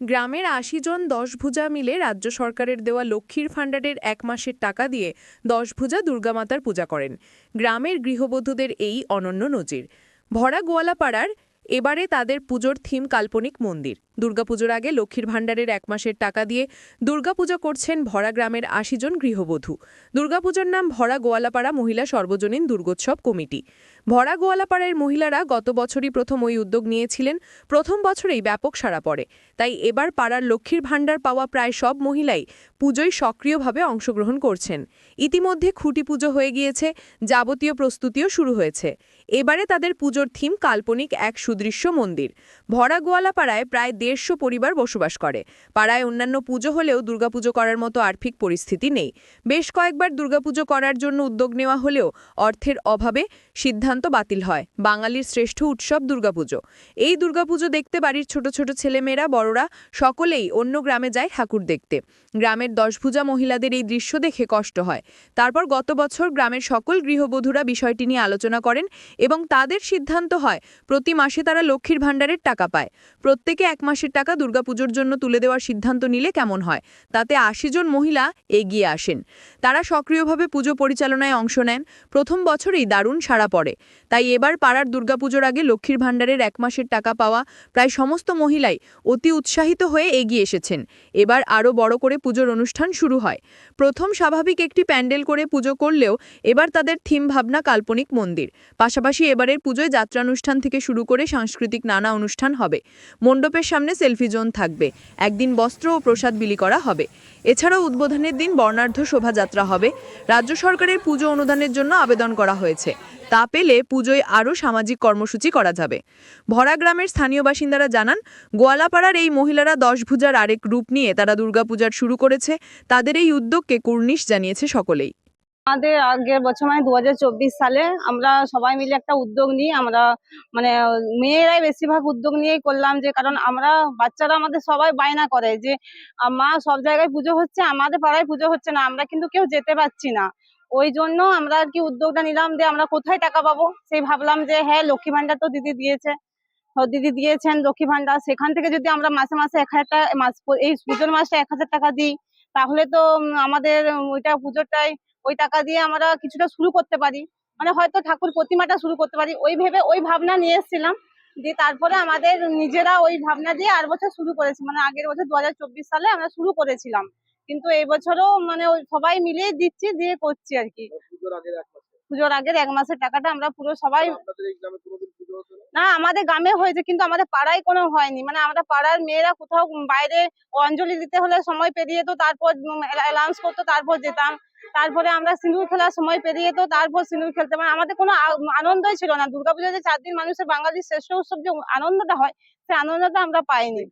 গ্রামের আশি জন দশ ভুজা মিলে রাজ্য সরকারের দেওয়া লক্ষ্মীর ফান্ডারের এক মাসের টাকা দিয়ে দশ ভুজা দুর্গামাতার পূজা করেন। গ্রামের গৃহবধূদের এই অনন্য নজির। ভরা গোয়ালাপাড়ার এবারে তাদের পুজোর থিম কাল্পনিক মন্দির। দুর্গাপুজোর আগে লক্ষ্মীর ভাণ্ডারের এক মাসের টাকা দিয়ে দুর্গাপুজো করছেন ভরা গ্রামের আশি জন গৃহবধূ। দুর্গাপুজোর নাম ভরা গোয়ালাপাড়া মহিলা সর্বজনীন দুর্গোৎসব কমিটি। ভরা গোয়ালাপাড়ার মহিলারা গত বছরই প্রথম ওই উদ্যোগ নিয়েছিলেন। প্রথম বছরেই ব্যাপক সাড়া পড়ে। তাই এবার পাড়ার লক্ষ্মীর ভাণ্ডার পাওয়া প্রায় সব মহিলাই পুজোয় সক্রিয়ভাবে অংশগ্রহণ করছেন। ইতিমধ্যে খুঁটি পুজো হয়ে গিয়েছে, যাবতীয় প্রস্তুতিও শুরু হয়েছে। এবারে তাদের পুজোর থিম কাল্পনিক এক সুদৃশ্য মন্দির। ভরা গোয়ালাপাড়ায় প্রায় দেড়শো পরিবার বসবাস করে। পাড়ায় অন্যান্য পুজো হলেও দুর্গাপুজো করার মতো আর্থিক পরিস্থিতি নেই। বেশ কয়েকবার দুর্গাপুজো করার জন্য উদ্যোগ নেওয়া হলেও অর্থের অভাবে সিদ্ধান্ত বাতিল হয়। বাঙালির শ্রেষ্ঠ উৎসব দুর্গাপুজো। এই দুর্গাপুজো দেখতে বাড়ির ছোট ছোট ছেলেমেয়েরা, বড়রা সকলেই অন্য গ্রামে যায় ঠাকুর দেখতে। গ্রামের দশভুজা মহিলাদের এই দৃশ্য দেখে কষ্ট হয়। তারপর গত বছর গ্রামের সকল গৃহবধূরা বিষয়টি নিয়ে আলোচনা করেন এবং তাদের সিদ্ধান্ত হয়, প্রতি মাসে তারা লক্ষ্মীর ভাণ্ডারের টাকা পায়। প্রত্যেকে এক মাসের টাকা দুর্গাপুজোর জন্য তুলে দেওয়ার সিদ্ধান্ত নিলে কেমন হয়? তাতে আশি জন মহিলা এগিয়ে আসেন। তারা সক্রিয়ভাবে পুজো পরিচালনায় অংশ নেন। প্রথম বছরেই দারুণ সাড়া পড়ে। তাই এবার পাড়ার দুর্গাপুজোর আগে লক্ষ্মীর ভাণ্ডারের এক মাসের টাকা পাওয়া প্রায় সমস্ত মহিলাই অতি উৎসাহিত হয়ে এগিয়ে এসেছেন। এবার আরও বড় করে পুজোর অনুষ্ঠান শুরু হয়। প্রথম স্বাভাবিক একটি প্যান্ডেল করে পুজো করলেও এবার তাদের থিম ভাবনা কাল্পনিক মন্দির। পাশাপাশি এবারের পুজোয় যাত্রানুষ্ঠান থেকে শুরু করে সাংস্কৃতিক নানা অনুষ্ঠান হবে। মণ্ডপের সামনে সেলফি জোন থাকবে। একদিন বস্ত্র ও প্রসাদ বিলি করা হবে। এছাড়াও উদ্বোধনের দিন বর্ণাঢ্য শোভাযাত্রা হবে। রাজ্য সরকারের পুজো অনুদানের জন্য আবেদন করা হয়েছে। তা পেলে পুজোয় আরও সামাজিক কর্মসূচি করা যাবে। ভরা গ্রামের স্থানীয় বাসিন্দারা জানান, গোয়ালাপাড়ার এই মহিলারা দশ দশভুজার আরেক রূপ নিয়ে তারা দুর্গাপূজার শুরু করেছে। তাদের এই উদ্যোগকে কুর্নিশ জানিয়েছে সকলেই। আমাদের আগের বছর মানে দু হাজার চব্বিশ সালে আমরা সবাই মিলে একটা উদ্যোগ নিই আমরা মানে মেয়েরাই বেশিরভাগ উদ্যোগ নিয়েই করলাম যে, কারণ আমরা বাচ্চারা আমাদের সবাই বায়না করে যে, মা সব জায়গায় পুজো হচ্ছে, আমাদের পাড়ায় পুজো হচ্ছে না, আমরা কিন্তু কেউ যেতে পারছি না। ওই জন্য আমরা আর কি উদ্যোগটা নিলাম যে, আমরা কোথায় টাকা পাবো? সেই ভাবলাম যে হ্যাঁ লক্ষ্মী ভান্ডার তো দিদি দিয়েছে। দিদি দিয়েছেন লক্ষ্মী ভান্ডার সেখান থেকে যদি আমরা মাসে মাসে এক হাজার টাকা, মাস, এই পুজোর মাসে এক হাজার টাকা দিই, তাহলে তো আমাদের ওইটা পুজোটাই ওই টাকা দিয়ে আমরা কিছুটা শুরু করতে পারি। মানে হয়তো ঠাকুর প্রতিমাটা শুরু করতে পারি। ওই ভেবে ওই ভাবনা নিয়ে এসেছিলাম দিয়ে তারপরে আমাদের নিজেরা ওই ভাবনা দিয়ে আর বছর শুরু করেছি। মানে আগের বছর দুহাজার চব্বিশ সালে আমরা শুরু করেছিলাম। কিন্তু এই বছরও মানে ওই সবাই মিলিয়ে দিচ্ছি দিয়ে করছি আর কি। পুজোর আগের এক মাসের টাকাটা আমরা পুরো সবাই না? আমাদের গ্রামে হয়েছে কিন্তু আমাদের পাড়ায় কোনো হয়নি। মানে আমরা পাড়ার মেয়েরা কোথাও বাইরে অঞ্জলি দিতে হলে সময় পেরিয়ে তো তারপর অ্যালাউন্স করতো তারপর যেতাম। তারপরে আমরা সিঁদুর খেলার সময় পেরিয়ে তো তারপর সিঁদুর খেলতে মানে আমাদের কোনো আনন্দই ছিল না। দুর্গাপূজাতে চার দিন মানুষের বাঙালির শ্রেষ্ঠ উৎসব যে আনন্দটা হয়, সেই আনন্দটা আমরা পাইনি।